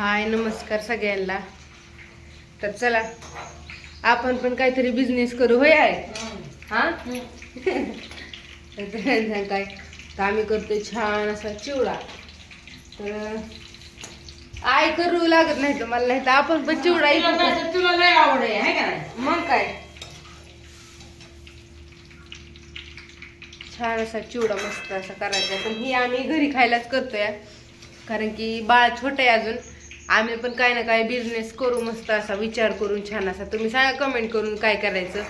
हाय नमस्कार सगळ्यांना. तर चला आपण पण काहीतरी बिझनेस करू होय आहे हा? काय तर आम्ही करतोय छान असा चिवडा. तर आय करू लागत नाही तर मला नाही तर आपण पण चिवडा तुला लय आवड आहे का मग काय? छान असा चिवडा मस्त असा करायचा. पण ही आम्ही घरी खायलाच करतोय कारण की बाळ छोटं आहे अजून. आम्ही पण काय ना काय बिझनेस करू मस्त असा विचार करून छान असा. तुम्ही सांगा कमेंट करून काय करायचं.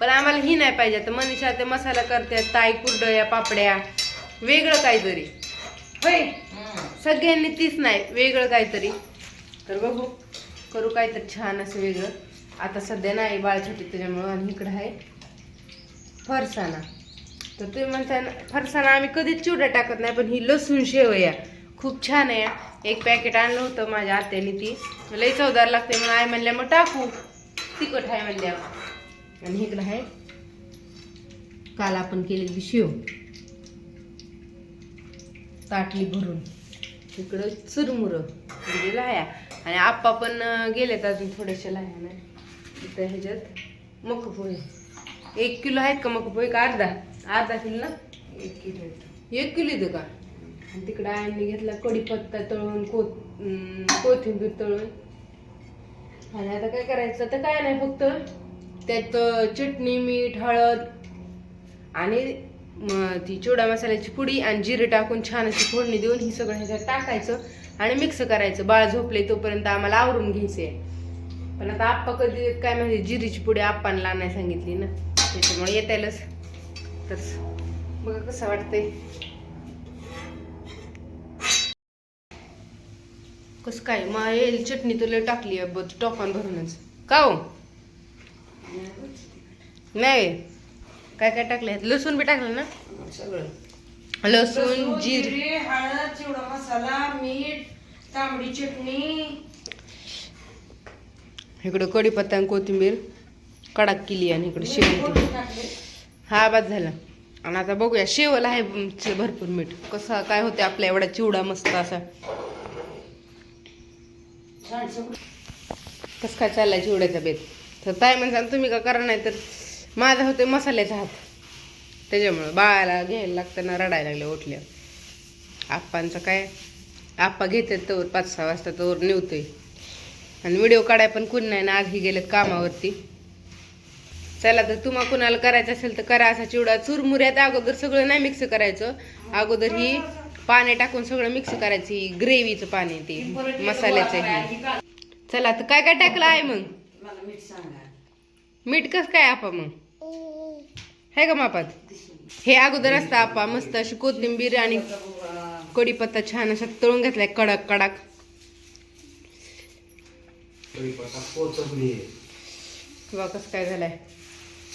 पण आम्हाला ही नाही पाहिजे. आता मनीषा ते मसाला करतात ताई कुरडया पापड्या. वेगळं काहीतरी. होय? सगळ्यांनी तीच नाही. वेगळं काहीतरी. तर बघू. करू काहीतरी छान असं वेगळं. आता सध्या नाही बाळ छोटी त्याच्यामुळं आणि इकडं आहे. फरसाणा. तर तुम्ही म्हणता ना, फरसाणा आम्ही कधीच चिवडा टाकत नाही पण ही लसूण शेवया. खूप छान आहे. एक पॅकेट आणलं होतं माझ्या आत्याने ती. लई चवदार लागते म्हणून आई म्हणल्या मग टाकू. तिखट आहे म्हणल्या. आणि इकडं आहे. काल आपण केलेली शेव. ताटली भरून. इकडं चुरमुरं. म्हणजे लाया आणि आप्पा पण गेलेत अजून थोड्याशा लाया नाही इथं ह्याच्यात मकपोळी. एक किलो आहेत का मकपोळी? का अर्धा. अर्धा किलो ना? एक किलो. एक किलो येतं का? आणि तिकडं आईने घेतला कढीपत्ता तळून कोथ कोथिंबीर तळून. आणि आता काय करायचं? तर काय नाही फक्त त्यात चटणी मीठ हळद आणि ती चिवडा मसाल्याची पुडी आणि जिरे टाकून छान अशी फोडणी देऊन ही सगळं ह्याच्यात टाकायचं आणि मिक्स करायचं. बाळ झोपले तोपर्यंत आम्हाला आवरून घ्यायचे पण आता आप्पा कधी काय माहिती? जिरीची पुडी आप्पांना नाही सांगितली ना. त्याच्यामुळे येतायलच. तर बघा कसं वाटतंय. कसं काय? मग येईल चटणी तुला टाकली आहे बघ टोपान भरूनच. का हो? नाही. काय काय टाकलं ह्यात? लसूण बी टाकलं ना? सगळं. लसूण जीर. जिरे हळद चिवडा मसाला मीठ तांबडी चटणी. इकडं कढीपत्ता आणि कोथिंबीर कडक केली आणि इकडे शेवंती. टाकले. हा बाद झाला. आणि आता बघूया शेवला आहे म, च- भरपूर मीठ. कसा काय होते आपला एवढा चिवडा मस्त असा. कसं काय चाललाय चिवड्याचा बेत तर ताई म्हणसान तुम्ही का करा नाही तर माझा होते मसाल्याचा हात. त्याच्यामुळं बाळाला घ्यायला लागताना रडायला लागले उठल्या आप्पांचं काय? आप्पा घेतात तोवर पाच सहा वाजता तोवर नेवतोय. आणि व्हिडिओ काढाय पण कोण नाही ना आजही गेलेत कामावरती. चला तर तुम्हाला कुणाला करायचं असेल तर करा असा चिवडा. चुरमुऱ्यात अगोदर सगळं नाही मिक्स करायचं. अगोदर ही पाणी टाकून सगळं मिक्स करायचं ही ग्रेव्हीचं पाणी ते मसाल्याचं ही. चला तर काय काय टाकलं आहे मग? मला मीठ सांगा. मीठ कस काय आपा मग? आहे का मापात? हे अगोदर असतं आपा मस्त अशी कोथिंबीर आणि कढीपत्ता छान असा तळून घेतलाय कडक कडक. कढीपत्ता कोथिंबीर किंवा कसं काय झालाय.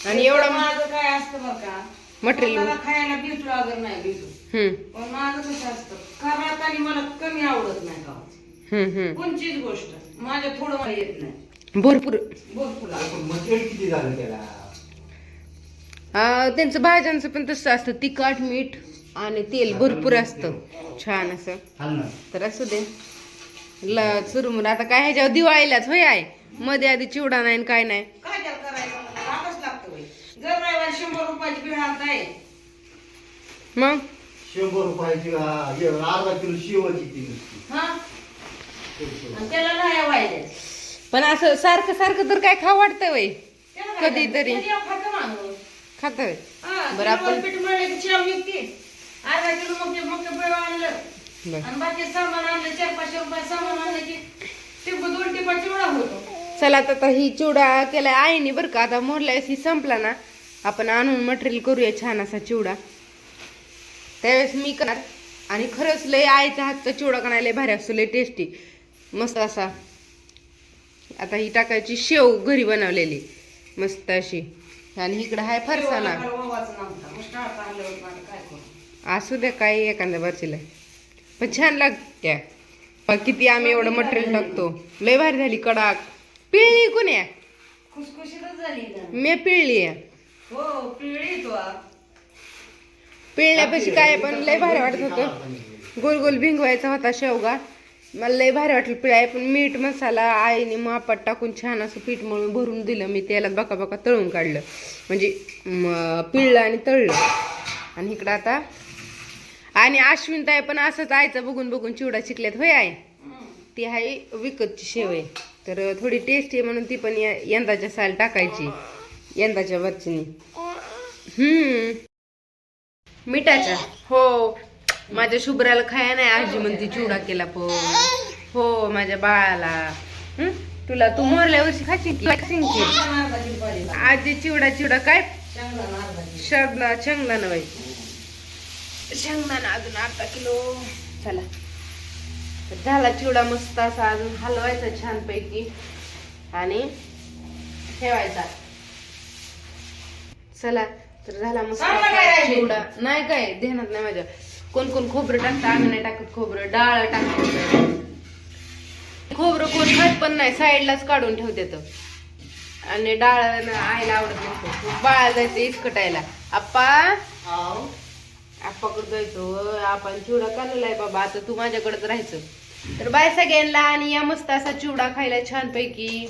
आणि एवढा माझं काय असतं बरं का? मटेरियल मला खायला बीट वगैरे नाही बीट हम्म. पण माझं कसं असतं खरात आणि मला कमी आवडत नाही गावात. हम्म हम्म. कोणचीच गोष्ट माझ्या थोडं मला येत नाही. भरपूर. भरपूर मटेरियल किती झालं त्याला? आ, त्यांचं भाज्यांचं पण तसं असतं तिखट मीठ आणि तेल भरपूर असतं. छान असं. हाल ना. तर असू दे. ल चुरमुर आता काय ह्याच्यावर दिवाळीलाच होय आहे मध्ये आधी चिवडा नाही आणि काय नाही काय त्याला करायचं मला राहतच लागतं बाई जर रविवारी शंभर रुपयाची बिळ आणताय. मग? शंभर रुपयाची हा, हे अर्धा किलो शिवाची ती नुसती. हा? आणि त्याला नाही व्हायला पण असं सारखं सारखं तर काय खाऊ वाटतं वय त्याला काय कधीतरी. कधी खातं माणूस खात हा, बरं, आपण- किलोभर पीठ मळलं की शेव निघते. अर्धा किलो मग ते मग ते पिळं आणलं. बर. आणि बाकी सामान आणलं चार पाचशे रुपये सामान आणलं की टिप दोन टिपा चिवडा होतो. चला आता आता ही चिवडा केलाय आईने बरं का आता मोडल्या ही संपला ना. आपण आणून मटेरियल करूया छान असा चिवडा. त्यावेळेस मी करणार. आणि खरंच लय आईचा हातचा चिवडा करायला लय भारी असतो लय टेस्टी मस्त असा. आता ही टाकायची शेव घरी बनवलेली. मस्त अशी. आणि इकडं आहे काय करू असू द्या काही एखाद्या बारचीला पण छान लागत्या. किती आम्ही एवढं मटेरियल टाकतो. लय भारी झाली कडाक. पिळली कोण्या. मी पिळली आहे. हो तो. पिळल्यापाशी काय पण लय भारी वाटत होतं. गोल गोल भिंगवायचा होता शेवगा. मला लय भारी वाटलं आहे पण मीठ मसाला आईने मापात टाकून छान असं पीठ मळून भरून दिलं. मी त्याला बका बका तळून काढलं. म्हणजे पिळलं आणि तळलं. आणि इकडं आता आणि अश्विन ताई पण असंच आईचं बघून बघून चिवडा शिकल्यात होय आहे ती आहे विकतची शेव आहे तर थोडी टेस्टी आहे म्हणून ती पण या- यंदाच्या साल टाकायची. यंदाच्या वरचीनी हम्म. मिठाच्या. हो. माझ्या शुभ्राला खाया नाही आजी म्हणती चिवडा केला पण. हो माझ्या बाळाला? तुला तू मोरल्या वर्षी खाशील की खाशील की. आजी चिवडा चिवडा काय? शेंगदा शेंगदाणा बाई. शेंगदाणा अजून अर्धा किलो. चला. झाला चिवडा मस्त असा अजून हलवायचा छानपैकी. आणि ठेवायचा. चला तर झाला मस्त? चिवडा. नाही काय ध्यानात नाही माझ्या. कोण कोण खोबरं टाकतं आम्ही नाही टाकत खोबरं. डाळ टाकतो. खोबरं कोण खात पण नाही साईडलाच काढून ठेवते तर. आणि डाळ आईला आवडत नसतं. बाळा जायचं इचकटायला. आप्पा. आप्पाकडे जायचो आपण चिवडा काढलेला आहे बाबा. आता तू माझ्याकडेच राहायचं. तर बाय सगळ्यांना आणि या मस्त असा चिवडा खायला छानपैकी.